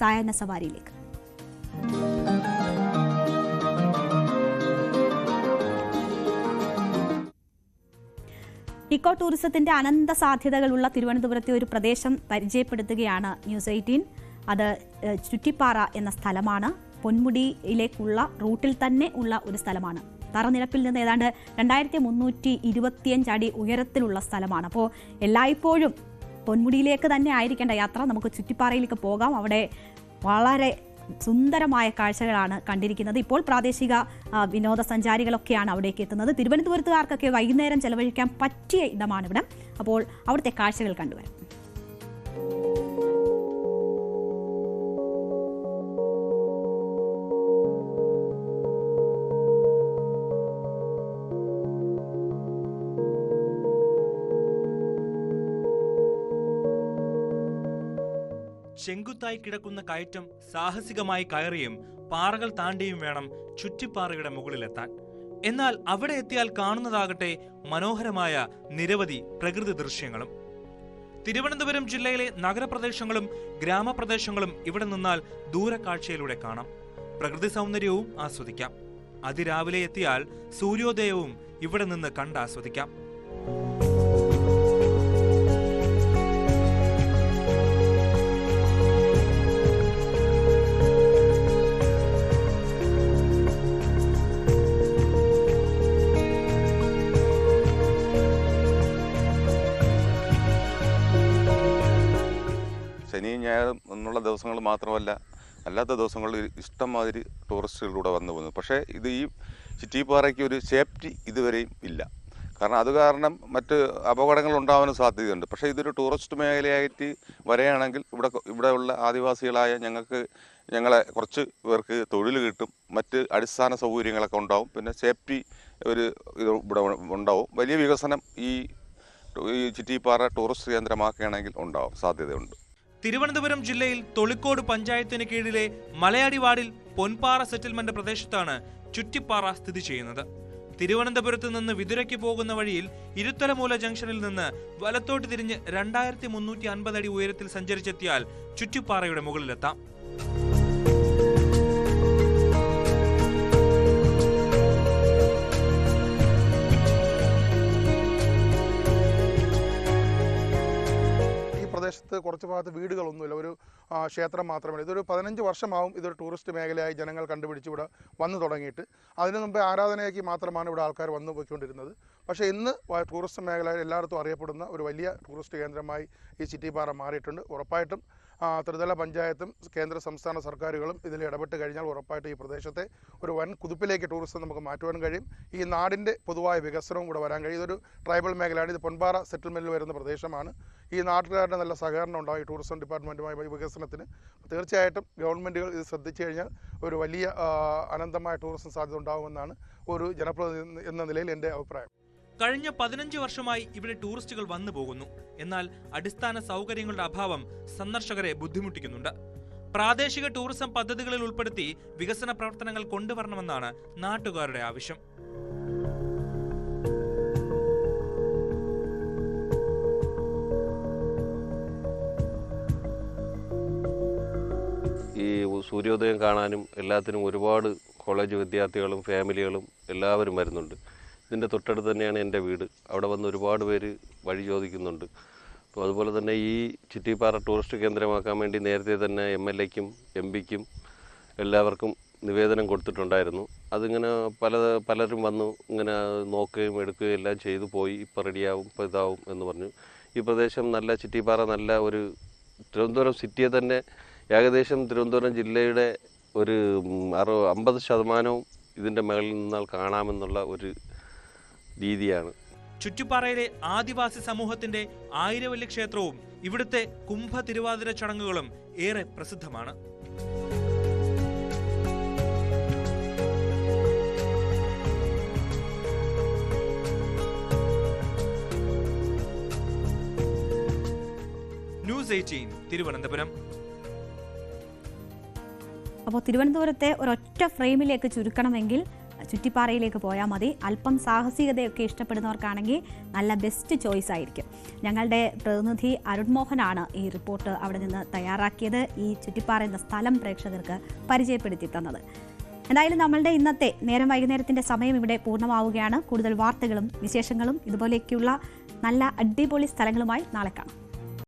സായാഹ്ന സവാരിയിലേക്ക്. ഇക്കോ ടൂറിസത്തിന്റെ അനന്ത സാധ്യതകളുള്ള തിരുവനന്തപുരത്തെ ഒരു പ്രദേശം പരിചയപ്പെടുത്തുകയാണ് ന്യൂസ് എയ്റ്റീൻ. അത് ചുറ്റിപ്പാറ എന്ന സ്ഥലമാണ്. പൊന്മുടിയിലേക്കുള്ള റൂട്ടിൽ തന്നെ ഉള്ള ഒരു സ്ഥലമാണ്. തറനിരപ്പിൽ നിന്ന് ഏതാണ്ട് രണ്ടായിരത്തി മുന്നൂറ്റി ഇരുപത്തിയഞ്ച് അടി ഉയരത്തിലുള്ള സ്ഥലമാണ്. അപ്പോൾ എല്ലായ്പ്പോഴും പൊന്മുടിയിലേക്ക് തന്നെ ആയിരിക്കേണ്ട യാത്ര. നമുക്ക് ചുറ്റിപ്പാറയിലേക്ക് പോകാം. അവിടെ വളരെ സുന്ദരമായ കാഴ്ചകളാണ് കണ്ടിരിക്കുന്നത്. ഇപ്പോൾ പ്രാദേശിക വിനോദസഞ്ചാരികളൊക്കെയാണ് അവിടേക്ക് എത്തുന്നത്. തിരുവനന്തപുരത്തുകാർക്കൊക്കെ വൈകുന്നേരം ചെലവഴിക്കാൻ പറ്റിയ ഇടമാണ് ഇവിടെ. അപ്പോൾ അവിടുത്തെ കാഴ്ചകൾ കണ്ടുവരാം. ചെങ്കുത്തായി കിടക്കുന്ന കയറ്റം സാഹസികമായി കയറിയും പാറകൾ താണ്ടിയും വേണം ചുറ്റിപ്പാറയുടെ മുകളിലെത്താൻ. എന്നാൽ അവിടെ എത്തിയാൽ കാണുന്നതാകട്ടെ മനോഹരമായ നിരവധി പ്രകൃതി ദൃശ്യങ്ങളും. തിരുവനന്തപുരം ജില്ലയിലെ നഗരപ്രദേശങ്ങളും ഗ്രാമപ്രദേശങ്ങളും ഇവിടെ നിന്നാൽ ദൂരക്കാഴ്ചയിലൂടെ കാണാം. പ്രകൃതി സൗന്ദര്യവും ആസ്വദിക്കാം. അതിരാവിലെ എത്തിയാൽ സൂര്യോദയവും ഇവിടെ നിന്ന് കണ്ടാസ്വദിക്കാം ഞായറും എന്നുള്ള ദിവസങ്ങൾ മാത്രമല്ല അല്ലാത്ത ദിവസങ്ങളിൽ ഇഷ്ടംമാതിരി ടൂറിസ്റ്റുകളിലൂടെ വന്നു പോകുന്നു. പക്ഷേ ഇത് ഈ ചിറ്റിപ്പാറയ്ക്ക് ഒരു സേഫ്റ്റി ഇതുവരെയും ഇല്ല. കാരണം അത് കാരണം മറ്റ് അപകടങ്ങൾ ഉണ്ടാവാനും സാധ്യതയുണ്ട്. പക്ഷേ ഇതൊരു ടൂറിസ്റ്റ് മേഖലയായിട്ട് വരികയാണെങ്കിൽ ഇവിടെ ഇവിടെയുള്ള ആദിവാസികളായ ഞങ്ങൾക്ക് ഞങ്ങളെ കുറച്ച് പേർക്ക് തൊഴിൽ കിട്ടും മറ്റ് അടിസ്ഥാന സൗകര്യങ്ങളൊക്കെ ഉണ്ടാവും പിന്നെ സേഫ്റ്റി ഒരു ഇത് ഇവിടെ ഉണ്ടാവും. വലിയ വികസനം ഈ ചിറ്റിപ്പാറ ടൂറിസ്റ്റ് കേന്ദ്രമാക്കുകയാണെങ്കിൽ ഉണ്ടാവും സാധ്യതയുണ്ട്. തിരുവനന്തപുരം ജില്ലയിൽ തൊളിക്കോട് പഞ്ചായത്തിന് കീഴിലെ മലയാടി വാർഡിൽ പൊൻപാറ സെറ്റിൽമെന്റ് പ്രദേശത്താണ് ചുറ്റിപ്പാറ സ്ഥിതി ചെയ്യുന്നത്. തിരുവനന്തപുരത്ത് നിന്ന് വിതുരയ്ക്ക് പോകുന്ന വഴിയിൽ ഇരുത്തലമൂല ജംഗ്ഷനിൽ നിന്ന് വലത്തോട്ട് തിരിഞ്ഞ് രണ്ടായിരത്തി മുന്നൂറ്റി അൻപത് അടി ഉയരത്തിൽ സഞ്ചരിച്ചെത്തിയാൽ ചുറ്റിപ്പാറയുടെ മുകളിലെത്താം. കുറച്ച് ഭാഗത്ത് വീടുകളൊന്നുമില്ല. ഒരു ക്ഷേത്രം മാത്രമല്ല ഇതൊരു പതിനഞ്ച് വർഷമാവും ഇതൊരു ടൂറിസ്റ്റ് മേഖലയായി ജനങ്ങൾ കണ്ടുപിടിച്ച് ഇവിടെ വന്നു തുടങ്ങിയിട്ട്. അതിനു മുമ്പേ ആരാധനയ്ക്ക് മാത്രമാണ് ഇവിടെ ആൾക്കാർ വന്നു പോയിക്കൊണ്ടിരുന്നത്. പക്ഷേ ഇന്ന് ടൂറിസ്റ്റ് മേഖലയിൽ എല്ലായിടത്തും അറിയപ്പെടുന്ന ഒരു വലിയ ടൂറിസ്റ്റ് കേന്ദ്രമായി ഈ ചിറ്റിപ്പാറ മാറിയിട്ടുണ്ട്. ഉറപ്പായിട്ടും ത്രിതല പഞ്ചായത്തും കേന്ദ്ര സംസ്ഥാന സർക്കാരുകളും ഇതിൽ ഇടപെട്ട് കഴിഞ്ഞാൽ ഉറപ്പായിട്ട് ഈ പ്രദേശത്തെ ഒരു വൻ കുതിപ്പിലേക്ക് ടൂറിസം നമുക്ക് മാറ്റുവാൻ കഴിയും. ഈ നാടിന്റെ പൊതുവായ വികസനവും കൂടെ വരാൻ കഴിയും. ഇതൊരു ട്രൈബൽ മേഖലയാണ്. ഇത് പൊൻപാറ സെറ്റിൽമെന്റിൽ വരുന്ന പ്രദേശമാണ്. ഈ നാട്ടുകാരുടെ നല്ല സഹകരണം ഉണ്ടാവും ഈ ടൂറിസം ഡിപ്പാർട്ട്മെന്റുമായി വികസനത്തിന്. തീർച്ചയായിട്ടും ഗവൺമെന്റുകൾ ഇത് ശ്രദ്ധിച്ചു കഴിഞ്ഞാൽ ഒരു വലിയ അനന്തമായ ടൂറിസം സാധ്യത ഉണ്ടാകുമെന്നാണ് ഒരു ജനപ്രതിനിധി എന്ന നിലയിൽ എന്റെ അഭിപ്രായം. കഴിഞ്ഞ പതിനഞ്ച് വർഷമായി ഇവിടെ ടൂറിസ്റ്റുകൾ വന്നു പോകുന്നു. എന്നാൽ അടിസ്ഥാന സൗകര്യങ്ങളുടെ അഭാവം സന്ദർശകരെ ബുദ്ധിമുട്ടിക്കുന്നുണ്ട്. പ്രാദേശിക ടൂറിസം പദ്ധതികളിൽ ഉൾപ്പെടുത്തി വികസന പ്രവർത്തനങ്ങൾ കൊണ്ടുവരണമെന്നാണ് നാട്ടുകാരുടെ ആവശ്യം. ഈ സൂര്യോദയം കാണാനും എല്ലാത്തിനും ഒരുപാട് കോളേജ് വിദ്യാർത്ഥികളും ഫാമിലികളും എല്ലാവരും വരുന്നുണ്ട്. ഇതിന്റെ തൊട്ടടുത്ത് തന്നെയാണ് എന്റെ വീട്. അവിടെ വന്ന് ഒരുപാട് പേര് വഴി ചോദിക്കുന്നുണ്ട്. അപ്പോൾ അതുപോലെ തന്നെ ഈ ചിറ്റിപ്പാറ ടൂറിസ്റ്റ് കേന്ദ്രമാക്കാൻ വേണ്ടി നേരത്തെ തന്നെ എം എൽ എക്കും എം പിക്കും എല്ലാവർക്കും നിവേദനം കൊടുത്തിട്ടുണ്ടായിരുന്നു. അതിങ്ങനെ പല പലരും വന്നു ഇങ്ങനെ നോക്കുകയും എടുക്കുകയും എല്ലാം ചെയ്തു പോയി. ഇപ്പോൾ റെഡിയാവും ഇപ്പോൾ ഇതാവും എന്ന് പറഞ്ഞു. ഈ പ്രദേശം നല്ല ചിറ്റിപ്പാറ നല്ല ഒരു തിരുവനന്തപുരം സിറ്റിയെ തന്നെ ഏകദേശം തിരുവനന്തപുരം ജില്ലയുടെ ഒരു അറു അമ്പത് ശതമാനവും ഇതിന്റെ മുകളിൽ നിന്നാൽ കാണാമെന്നുള്ള ഒരു രീതിയാണ്. ചുറ്റുപാറയിലെ ആദിവാസി സമൂഹത്തിന്റെ ആയിരവല്ലി ക്ഷേത്രവും ഇവിടുത്തെ കുംഭ തിരുവാതിര ചടങ്ങുകളും ഏറെ പ്രസിദ്ധമാണ്. News eighteen Thiruvananthapuram. അപ്പോൾ തിരുവനന്തപുരത്തെ ഒരൊറ്റ ഫ്രെയിമിലേക്ക് ചുരുക്കണമെങ്കിൽ ചുറ്റിപ്പാറയിലേക്ക് പോയാൽ മതി. അല്പം സാഹസികതയൊക്കെ ഇഷ്ടപ്പെടുന്നവർക്കാണെങ്കിൽ നല്ല ബെസ്റ്റ് ചോയ്സ് ആയിരിക്കും. ഞങ്ങളുടെ പ്രതിനിധി അരുൺമോഹനാണ് ഈ റിപ്പോർട്ട് അവിടെ നിന്ന് തയ്യാറാക്കിയത്. ഈ ചുറ്റിപ്പാറ എന്ന സ്ഥലം പ്രേക്ഷകർക്ക് പരിചയപ്പെടുത്തി തന്നത്. എന്തായാലും നമ്മളുടെ ഇന്നത്തെ നേരം വൈകുന്നേരത്തിന്റെ സമയം ഇവിടെ പൂർണമാവുകയാണ്. കൂടുതൽ വാർത്തകളും വിശേഷങ്ങളും ഇതുപോലെയൊക്കെയുള്ള നല്ല അടിപൊളി സ്ഥലങ്ങളുമായി നാളെ കാണാം.